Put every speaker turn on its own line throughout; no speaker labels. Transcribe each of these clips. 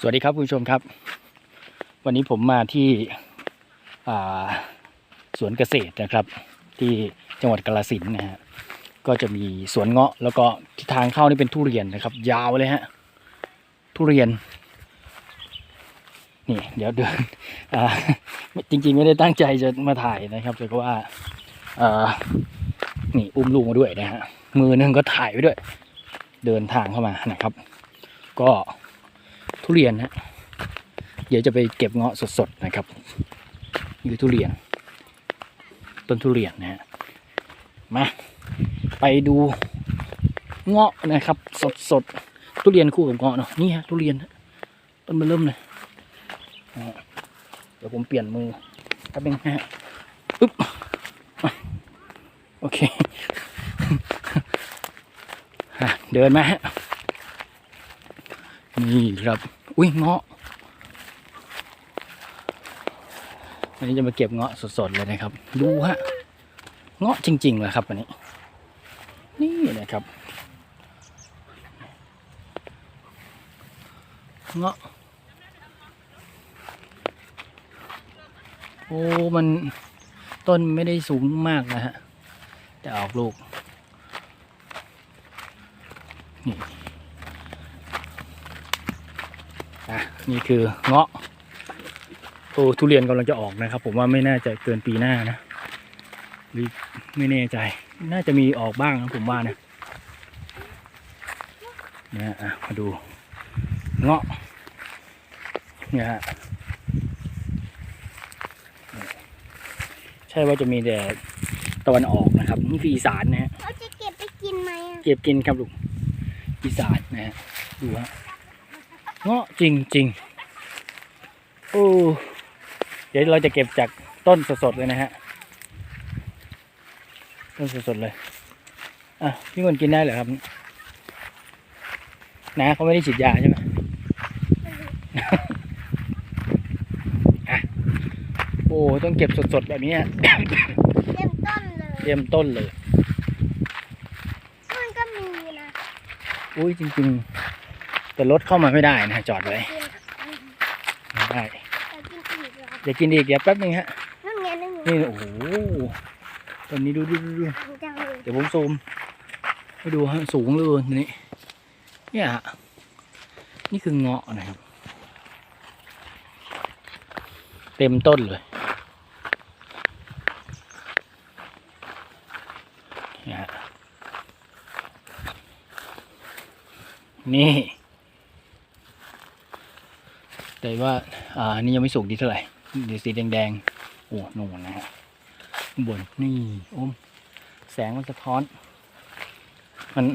สวัสดีครับคุณผู้ชมครับ วันนี้ผมมาที่สวนเกษตรนะครับ ที่จังหวัดกาฬสินนะฮะก็จะมีสวนเงาะ แล้วก็ที่ทางเข้านี่เป็นทุเรียนนะครับ ยาวเลยฮะทุเรียนนี่เดี๋ยวเดินจริงๆไม่ได้ตั้งใจจะมาถ่ายนะครับแต่ก็ว่าานี่อุ้มลูกมาด้วยนะฮะมือหนึงก็ถ่ายไว้ด้วย เดินทางเข้ามานะครับ ก็ ทุเรียนฮะเดี๋ยวจะไปเก็บเงาะสดๆนะครับนี่คือทุเรียน ต้นทุเรียนนะฮะมาไปดูเงาะนะครับ สดๆทุเรียนคู่กับเงาะเนาะนี่ฮะทุเรียนต้นมันเริ่มเลยเดี๋ยวผมเปลี่ยนมือแป๊บนึงนะฮะปึ๊บโอเคเดินมาฮะ นี่ครับ อุ้ยเงาะวันนี้จะมาเก็บเงาะสดๆเลยนะครับ ดูฮะ เงาะจริงๆเลยครับวันนี้ นี่นะครับ เงาะ โอ้ มันต้นไม่ได้สูงมากนะฮะ แต่ออกลูก นี่ อะนี่คือเงาะโอ้ทุเรียนกำลังจะออกนะครับ ผมว่าไม่น่าจะเกินปีหน้านะหรือไม่แน่ใจ น่าจะมีออกบ้างนะผมว่านะเนี่ยอะมาดูเงาะเนี่ยฮะใช่ว่าจะมีแต่ตะวันออกนะครับนี่คืออีสานนะฮะ
เขาจะเก็บไปกินไหมอะ
เก็บกินครับลูกอีสานนะฮะดูฮะ เงาะจริงจริงๆโอ้เดี๋ยวเราจะเก็บจากต้นสดๆเลยนะฮะ ต้นสดๆเลย อะ พี่คนกินได้เหรอครับ นะเขาไม่ได้ฉีดยาใช่ไหมอะโอ้ต้องเก็บสดๆแบบนี้ฮะ
เต็มต้นเลย
เตรียมต้นเลย
มันก็มีนะ
อุ้ยจริง ๆ แต่รถเข้ามาไม่ได้นะจอดไว้
กินอัน
ไม่ได้
แต่กินอีกเหรอ
เดี๋ยวกินอีกเดี๋ยวแป๊บนึงฮะ
นั่นไงนั่นไง
นี่โอ้โหตอนนี้ดูดูดูดู
อันจังเลย
เดี๋ยวผมซูมให้ดูฮะสูงเลยทีนี้เนี่ยฮะนี่คือเงาะนะครับ เต็มต้นเลยเนี่ยฮะนี่ แต่ว่าอ่านี่ยังไม่สุกดีเท่าไหร่เดี๋ยวสีแดงๆโอ้โน่นนะฮะบนนี่โอมแสงมันสะท้อน มัน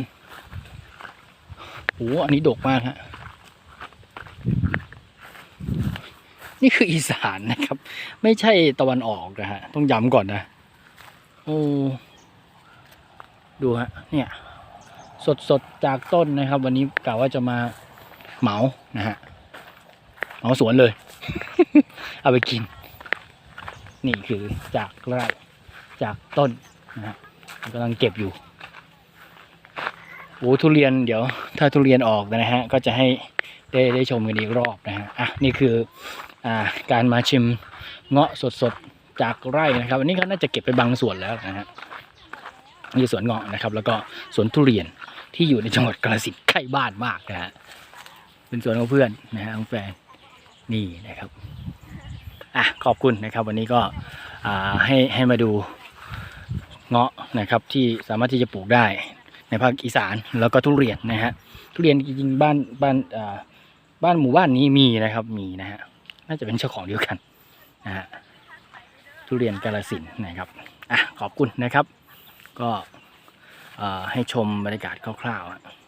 โอ้อันนี้ดกมากฮะนี่คืออีสานนะครับ ไม่ใช่ตะวันออกนะฮะ ต้องย้ำก่อนนะโอ้ดูฮะเนี่ย สดสดๆจากต้นนะครับ วันนี้กะว่าจะมาเหมานะฮะ เหมาสวนเลย เอาไปกิน นี่คือจากไร่จากต้นนะฮะกำลังเก็บอยู่โอ้ทุเรียนเดี๋ยว ถ้าทุเรียนออกนะฮะ ก็จะให้ได้ได้ชมกันอีกรอบนะฮะอะนี่คืออ่าการมาชิมเงาะสดๆจากไร่นะครับอันนี้เขาน่าจะเก็บไปบางส่วนแล้วนะฮะนี่สวนเงาะนะครับ แล้วก็สวนทุเรียนที่อยู่ในจังหวัดกาฬสินธุ์ใกล้บ้านมากนะฮะเป็นสวนของเพื่อนนะฮะของแฟน นี่นะครับอะขอบคุณนะครับ วันนี้ก็ให้ให้มาดูเงาะนะครับที่สามารถที่จะปลูกได้ในภาคอีสานแล้วก็ทุเรียนนะฮะทุเรียนจริงๆบ้านบ้านบ้านหมู่บ้านนี้มีนะครับมีนะฮะน่าจะเป็นเจ้าของเดียวกันนะฮะทุเรียนกาลสินนะครับอะขอบคุณนะครับ ก็ให้ชมบรรยากาศคร่าวๆ